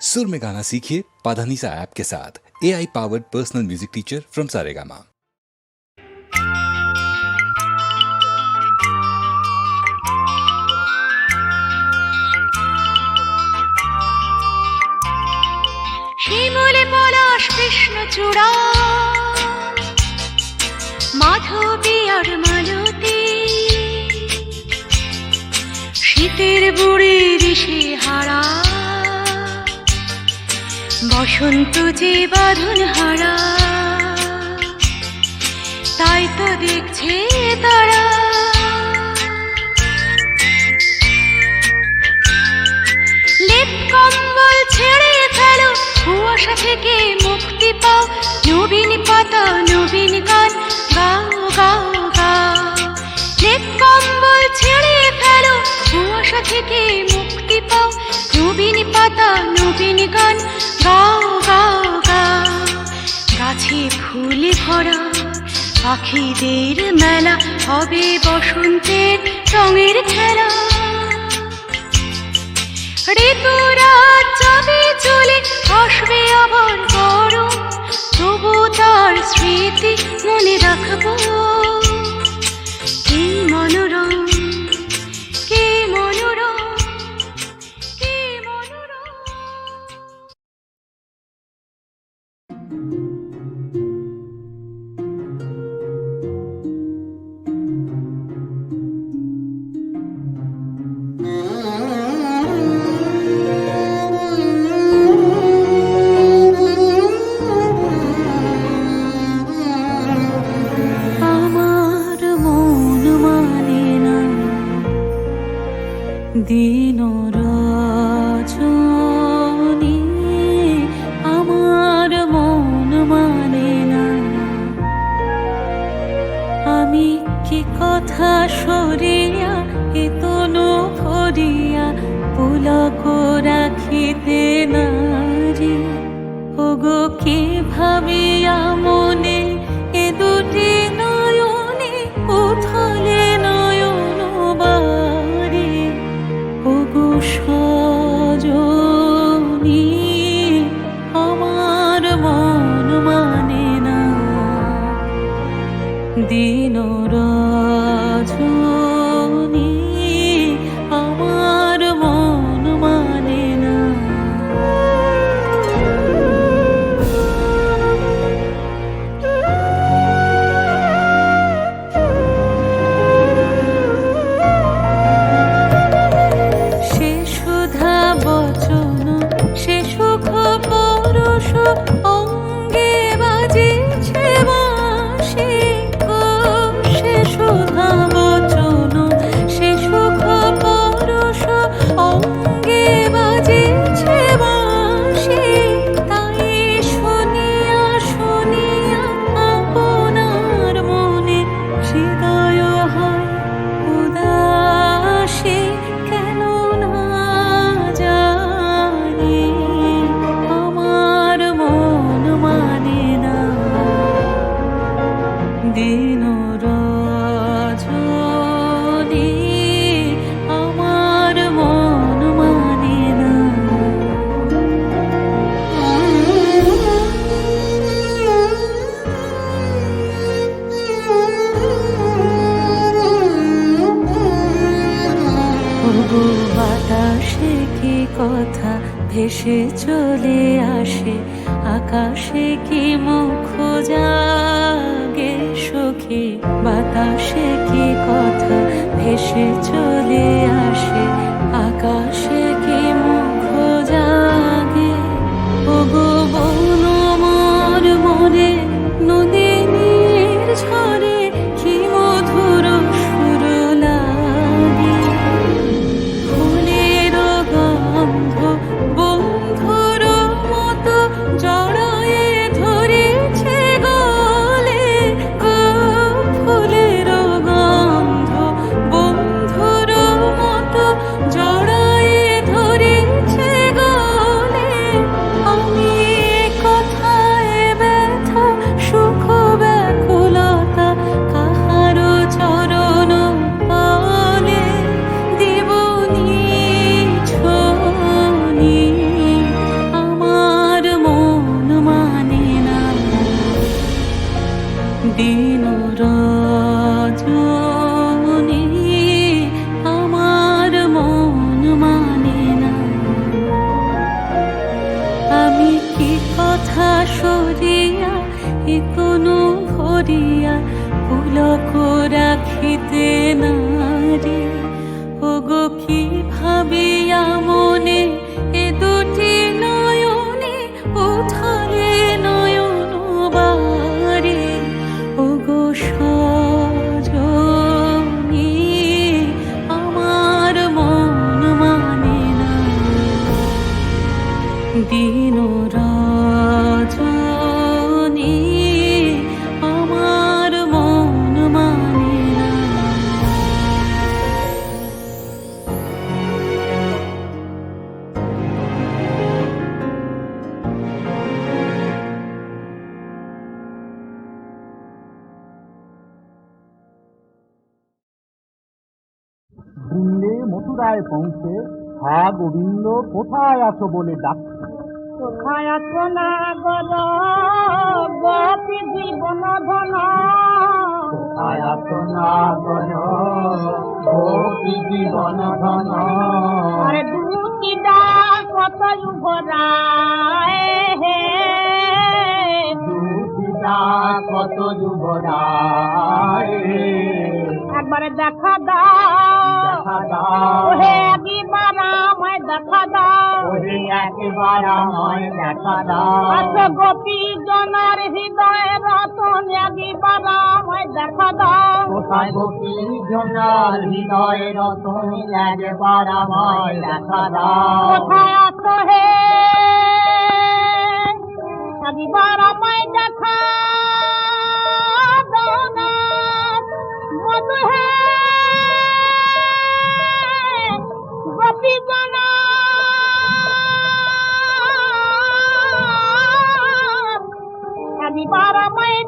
सुर में गाना सीखिए पाधानीसा ऐप के साथ A I powered personal music teacher from Saregama শিমুলে পলাশ কৃষ্ণ চূড়া মাধবী আর মালতী শীতের বুড়ি ঋষি হারা বসন্ত যে বাঁধন হারা, তাই তো দেখছে তারা। লেপ কম্বল ছেড়ে ফেলো, কুয়াশা থেকে মুক্তি পাও। নবীন পাতা, নবীন গান, গাও গাও গাও। লেপ কম্বল ছেড়ে ফেলো, কুয়াশা থেকে মুক্তি পাও। নবীন পাতা, নবীন গান, গাও গাও গাও। গাছে ফুলে ভরা, পাখিদের মেলা হবে বসন্তের রঙের খেলা। ঋতুরাজ যাবে চলে আসবে আবার গরম, তবু তার স্মৃতি মনে রাখব। কি মনোরম দিন সজনী আমার মন মানে না। দিন ভেসে চলে আসে আকাশে কি বৃন্দে মথুরায় পৌঁছে হা গোবিন্দ কোথায় আছো বলে ডাকছে? কোথায় আছো না গর গোপী জীবন ধন। কোথায় আছো না গণ গোপী জীবন ধন। আরে দুটি ডাক কত যুবরায় হে দুটিটা কত যুবরায় একবারে দেখা দাও। দেখা দাও। ওহে একবার আমায় দেখা দাও। ওরে একবার আমায় দেখা দাও। আচ্ছা গোপী জনার হৃদয় রতন একবার আমায় দেখা দাও। কোথায় গোপী জনার হৃদয় রতন একবার আমায় দেখা দাও। কোথায় আছো হে? একবার আমায় দেখা দাও না মধু হে গোপী জনা একবার আমায় দেখা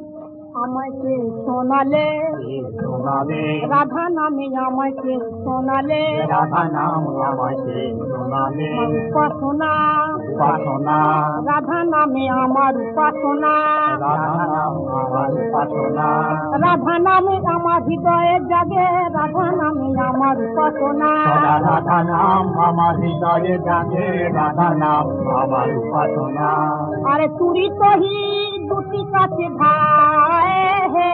আমাকে শোনালে। শোনাবে রাধা নামে আমাকে শোনালে। রাধা নাম আমাকে শোনাবে উপাসনা। উপাসনা। রাধা নামে আমার উপাসনা। রাধা নাম আমার উপাসনা। রাধা নামে আমার হৃদয়ে জাগে। রাধা নামে আমার উপাসনা। রাধা নাম আমার হৃদয়ে জাগে। রাধা নাম আমার উপাসনা। আরে তুরি তহি দুটি কাছে ভাই হে।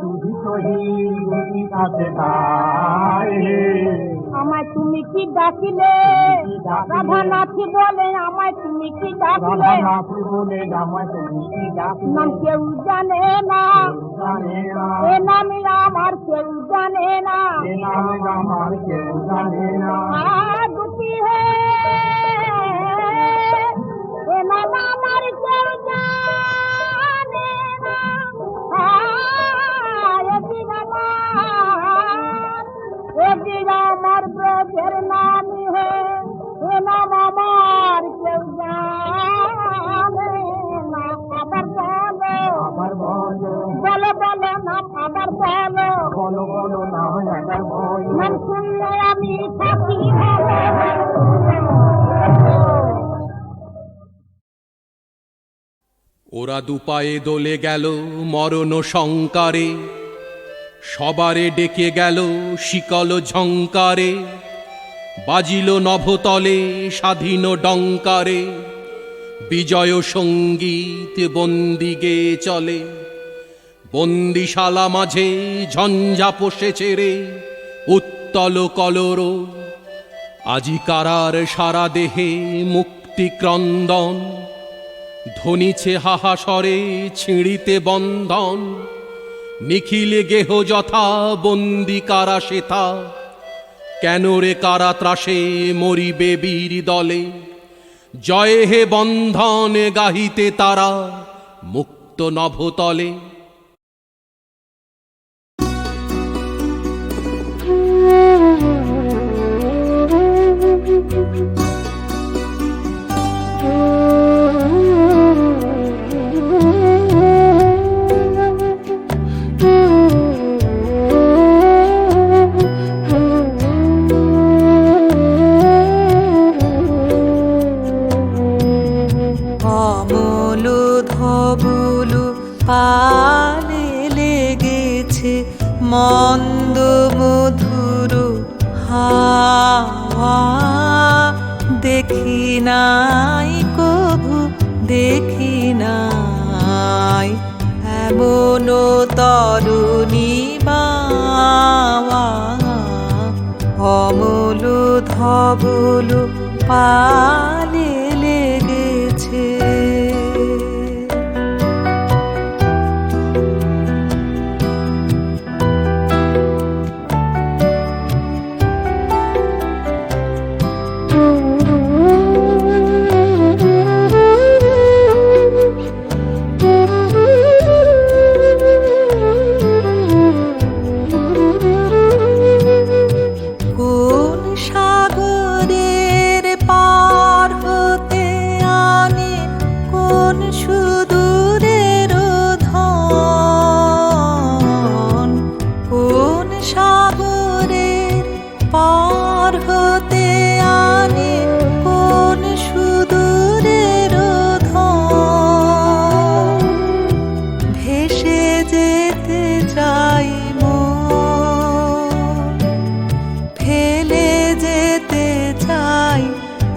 তুই কহি দুটি কাছে গায়ে আমায় তুমি কি ডাকিলে? রাধা নাথি বলে আমায় তুমি কি ডাকিলে? বলে আমায় তুমি কি ডাকলে? নাম কেউ জানে না। এ নামে আমার কেউ জানে না। এ নামে আমার কেউ জানে না। দুটি হে। এ নাম আমার কেউ জানে ওরা দুপায়ে দোলে গেল মরণ শঙ্কারে। সবারে ডেকে গেল শিকল ঝঙ্কারে। বাজিল নভতলে স্বাধীন ডঙ্কারে। বিজয় সংগীত বন্দি গেয়ে চলে। বন্দিশালা মাঝে ঝঞ্ঝা পোষে ছেড়ে উত্তল কলর। আজি কারার সারা দেহে মুক্তি ক্রন্দন ধনিছে হাহাসরে ছিঁড়িতে বন্ধন। নিখিলে গেহ যথা, বন্দি কারা শেথা কেন রে কারা ত্রাসে মরিবে বীর দলে? জয় হে বন্ধনে গাহিতে তারা, মুক্ত নভতলে। দেখি নাই কভু দেখি নাই। এমন তরুণী বাবা অমল ধবল পালে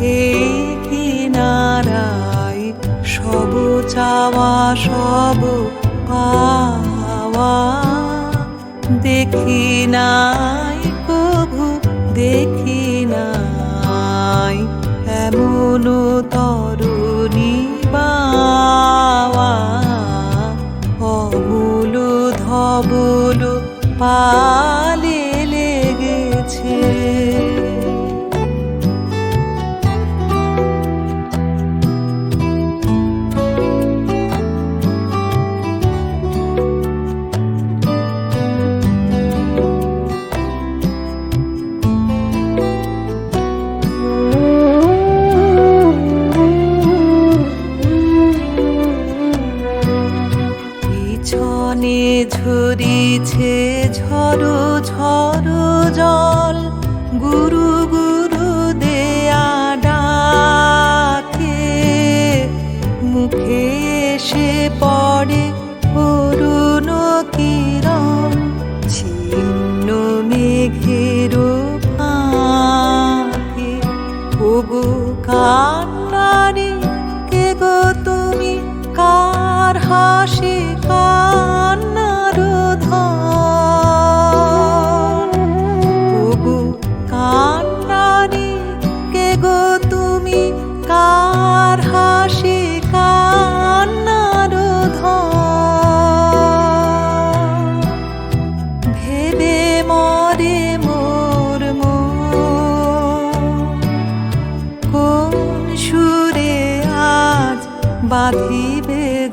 এই কিনারায় সব চাওয়া, সব পাওয়া। দেখি নাই কভু দেখি নাই এমন তরুণী বাওয়া অমূল ধবল পালে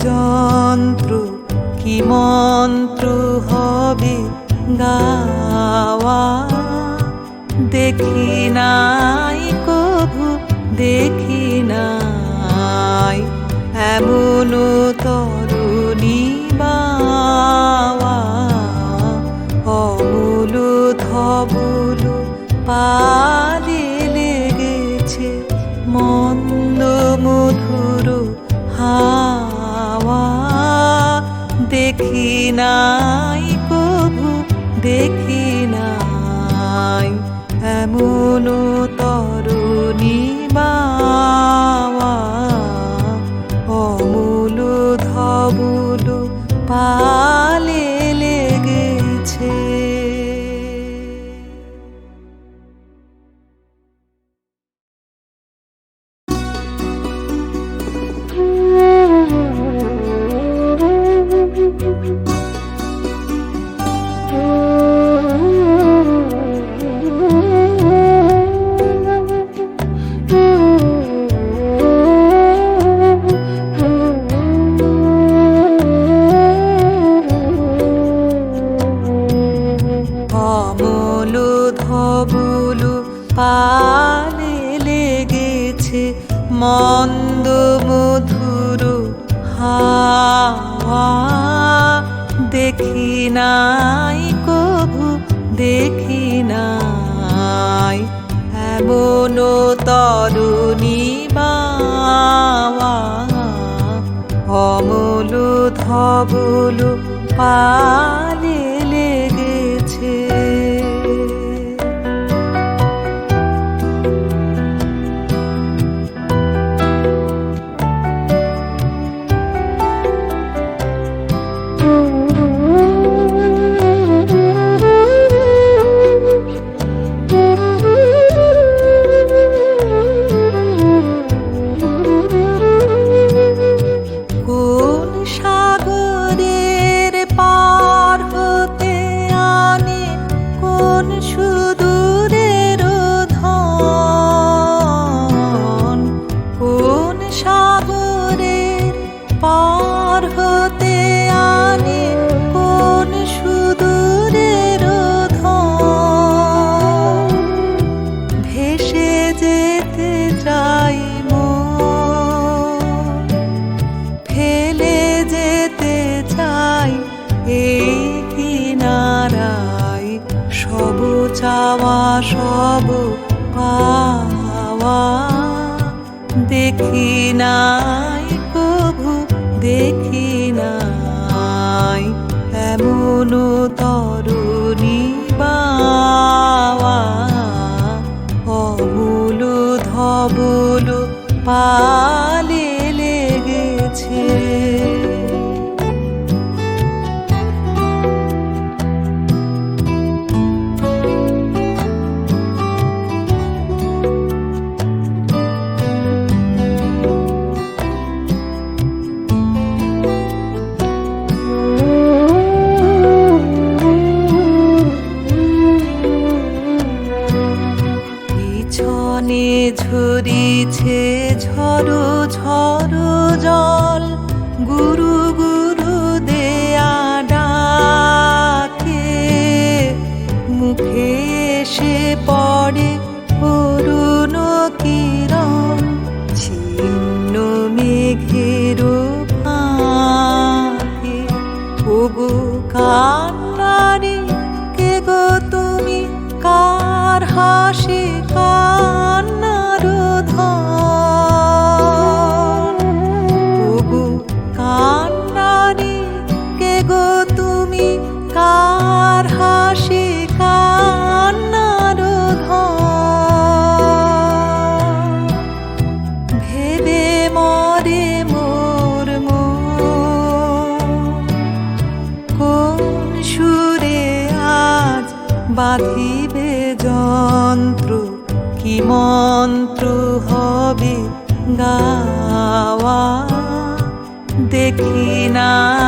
যন্ত্র, কি মন্ত্র হবে গাওয়া? দেখি নাই কভু, দেখি নাই, এমন তরুণী বাওয়া। অমূল ধবল পালে এমন তরুণী বাওয়া 马 সাগরের পা 나. ঝরো ঝরো জল, গুরু গুরু দেয়া ডাকে। মুখে সে পড়ে অরুণ কিরণ, ছিন্ন মেঘের ফাঁকে। ওগো কান্নারে, কে গো তুমি? কার হাসি, কার mañana.